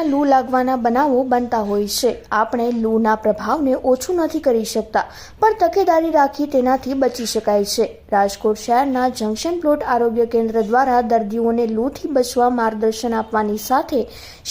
બાળકોમાં લૂ લાગવાના બનાવો બનતા હોય છે. આપણે લૂના પ્રભાવને ઓછું નથી કરી શકતા, પણ તકેદારી રાખી તેનાથી બચી શકાય છે. રાજકોટ શહેરના જંકશન પ્લોટ આરોગ્ય કેન્દ્ર દ્વારા દર્દીઓને લૂથી બચવા માર્ગદર્શન આપવાની સાથે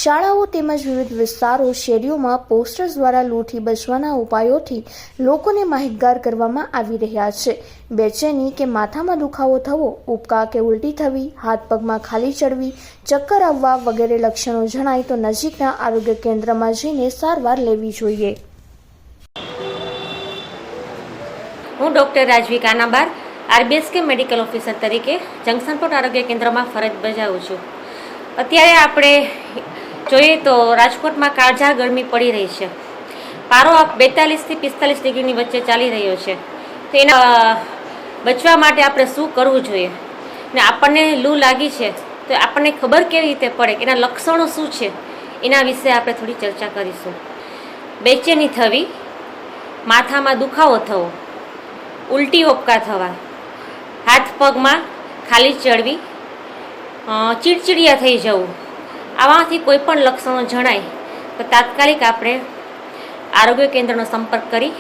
શાળાઓ તેમજ વિવિધ વિસ્તારો શેરીઓમાં પોસ્ટર્સ દ્વારા લૂથી બચવાના ઉપાયોથી લોકોને માહિતગાર કરવામાં આવી રહ્યા છે. બેચેની કે માથામાં દુખાવો થવો ઉપકા કે ઉલટી થવી, હાથ પગમાં ખાલી ચડવી, ચક્કર આવવા વગેરે લક્ષણો જણાય તો નજીકના આરોગ્ય કેન્દ્રમાં જઈને સારવાર લેવી જોઈએ. હું ડૉક્ટર રાજવી કાનાબાર આરબીએસકે મેડિકલ ઓફિસર તરીકે જંક્શનપોર્ટ આરોગ્ય કેન્દ્રમાં ફરજ બજાવું છું. અત્યારે આપણે જોઈએ તો રાજકોટમાં કાળઝાળ ગરમી પડી રહી છે. પારો બેતાલીસથી પિસ્તાલીસ ડિગ્રીની વચ્ચે ચાલી રહ્યો છે. તો એના બચવા માટે આપણે શું કરવું જોઈએ? ને આપણને લૂ લાગી છે, તો આપણને ખબર કેવી રીતે પડે એના લક્ષણો શું છે? એના વિશે આપણે થોડી ચર્ચા કરીશું. બેચેની થવી, માથામાં દુખાવો થવો, ઉલટી ઓપકા થવા હાથ પગમાં ખાલી ચડવી ચીડચીડિયા થઈ જવું. આમાંથી કોઈ પણ લક્ષણો જણાય તો તાત્કાલિક આપણે આરોગ્ય કેન્દ્રનો સંપર્ક કરી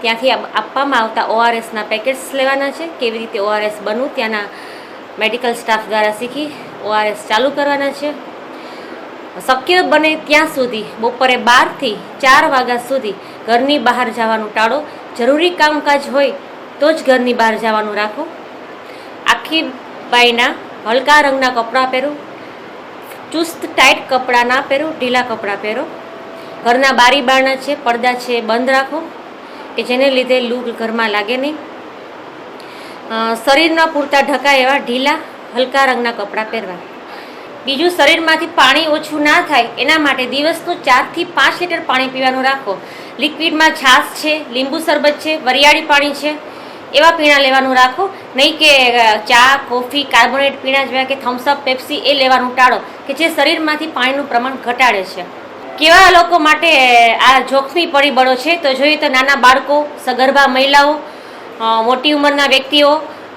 ત્યાંથી આપ- આપવામાં આવતા ઓઆરએસના પેકેટ્સ લેવાના છે, કેવી રીતે ઓઆરએસ બનવું ત્યાંના મેડિકલ સ્ટાફ દ્વારા શીખી ઓઆરએસ ચાલુ કરવાના છે. શક્ય બને ત્યાં સુધી બપોરે બારથી ચાર વાગ્યા સુધી ઘરની બહાર જવાનું ટાળો. જરૂરી કામકાજ હોય તો જ ઘરની બહાર જવાનું રાખો. આખી પાયના હલકા રંગના કપડાં પહેરો, ચુસ્ત ટાઈટ કપડાં ના પહેરો, ઢીલા કપડાં પહેરો. ઘરના બારી બારણા છે, પડદા છે, બંધ રાખો, કે જેને લીધે લૂ ઘરમાં લાગે નહીં. શરીરમાં પૂરતા ઢકાય એવા ઢીલા, હલકા રંગના કપડાં પહેરવા. બીજું, શરીરમાંથી પાણી ઓછું ના થાય, એના માટે દિવસનું ચારથી પાંચ લીટર પાણી પીવાનું રાખો. લિક્વિડમાં છાશ છે, લીંબુ શરબત છે, વરિયાળી પાણી છે, એવા પીણા લેવાનું રાખો. નહીં કે ચા, કોફી, કાર્બોનેટ, પીણા જેવા કે થમ્સઅપ પેપ્સી એ લેવાનું ટાળો, કે જે શરીરમાંથી પાણીનું પ્રમાણ ઘટાડે છે. કેવા લોકો માટે આ જોખમી પરિબળો છે, તો જોઈએ તો નાના બાળકો, સગર્ભા મહિલાઓ મોટી ઉંમરના વ્યક્તિઓ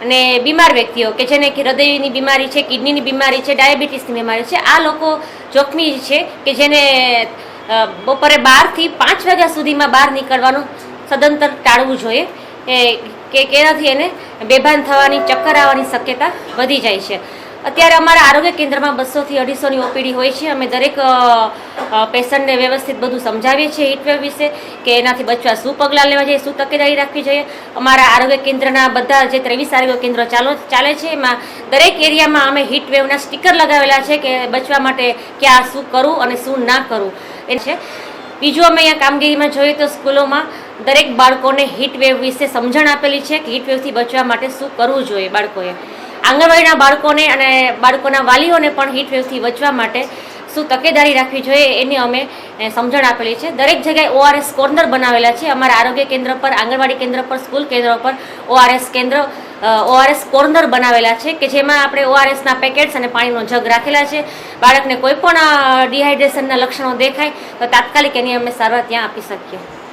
અને બીમાર વ્યક્તિઓ, કે જેને હૃદયની બીમારી છે, કિડનીની બીમારી છે, ડાયાબિટીસની બીમારી છે, આ લોકો જોખમી છે કે જેને બપોરે બારથી પાંચ વાગ્યા સુધીમાં બહાર નીકળવાનું સદંતર ટાળવું જોઈએ. એ કે કેનાથી એને બેભાન થવાની, ચક્કર આવવાની શક્યતા વધી જાય છે. અત્યારે અમારા આરોગ્ય કેન્દ્રમાં બસોથી અઢીસોની ઓપીડી હોય છે. અમે દરેક પેશન્ટને વ્યવસ્થિત બધું સમજાવીએ છીએ હીટવેવ વિશે કે એનાથી બચવા શું પગલાં લેવા જોઈએ, શું તકેદારી રાખવી જોઈએ. અમારા આરોગ્ય કેન્દ્રના બધા જે ત્રેવીસ આરોગ્ય કેન્દ્રો ચાલો, ચાલે છે. એમાં દરેક એરિયામાં અમે હીટવેવના સ્ટીકર લગાવેલા છે કે બચવા માટે ક્યાં શું કરવું અને શું ના કરવું એ છે. બીજું અમે અહીંયા કામગીરીમાં જોઈએ તો સ્કૂલોમાં દરેક બાળકોને હીટવેવ વિશે સમજણ આપેલી છે કે હીટવેવથી બચવા માટે શું કરવું જોઈએ બાળકોએ. આંગણવાડીના બાળકોને અને બાળકોના વાલીઓને પણ હીટવેવથી બચવા માટે શું તકેદારી રાખવી જોઈએ એની અમે સમજણ આપેલી છે. દરેક જગ્યાએ ઓઆરએસ કોર્નર બનાવેલા છે. અમારા આરોગ્ય કેન્દ્ર પર, આંગણવાડી કેન્દ્ર પર, સ્કૂલ કેન્દ્ર પર ઓઆરએસ કેન્દ્ર ઓઆરએસ કોર્નર બનાવેલા છે કે જેમાં આપણે ઓઆરએસના પેકેટ્સ અને પાણીનો જગ રાખેલા છે. બાળકને કોઈ પણ ડિહાઇડ્રેશનના લક્ષણો દેખાય તો તાત્કાલિક એની અમે સારવાર ત્યાં આપી શકીએ.